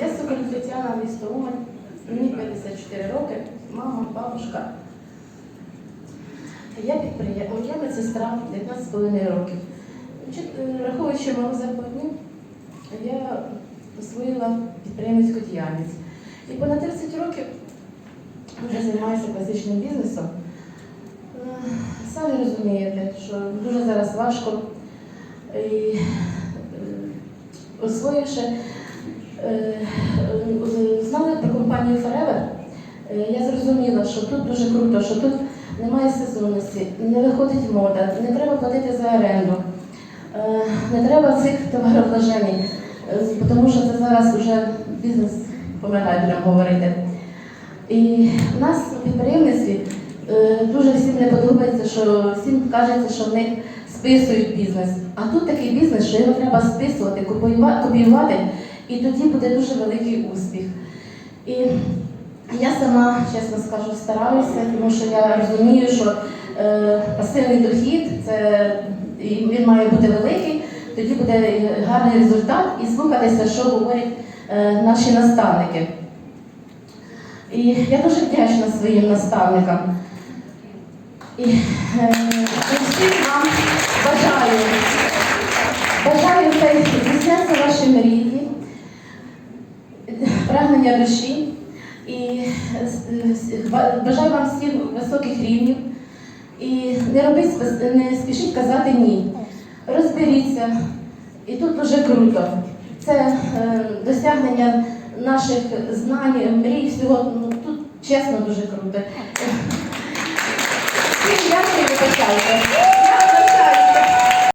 Я Соколь Тетяна, місто Умань, мені 54 роки, мама, бабушка. Я підприємна, я медсестра 19,5 років. Е, Враховуючи мою зарплатню, я освоїла підприємницьку діяльність. І понад 30 років вже займаюся класичним бізнесом. Е, Самі розумієте, що дуже зараз важко. І е, освоївши, знали про компанію Forever, е, я зрозуміла, що тут дуже круто, що тут немає сезонності, не виходить мода, не треба платити за оренду, е, не треба цих товаровложень, е, тому що це зараз вже бізнес помирає, будемо говорити. І в нас у підприємництві е, дуже всім не подобається, що всім кажеться, що в них списують бізнес. А тут такий бізнес, що його треба списувати, копіювати, і тоді буде дуже великий успіх. І я сама, чесно скажу, стараюся, тому що я розумію, що е, пасивний дохід це і він має бути великий, тоді буде гарний результат і слухатися, що говорять е, наші наставники. І я дуже вдячна своїм наставникам. І е, всім вам бажаю, бажаю хай здійсняться ваші мрії, прагнення душі. І е, ба- бажаю вам всіх високих рівнів. І не робіть, не спішіть казати ні. Розберіться. І тут дуже круто. Це е, досягнення наших знань, мрій, всього. Ну, тут чесно дуже круто. Всім дякую, вибачайте.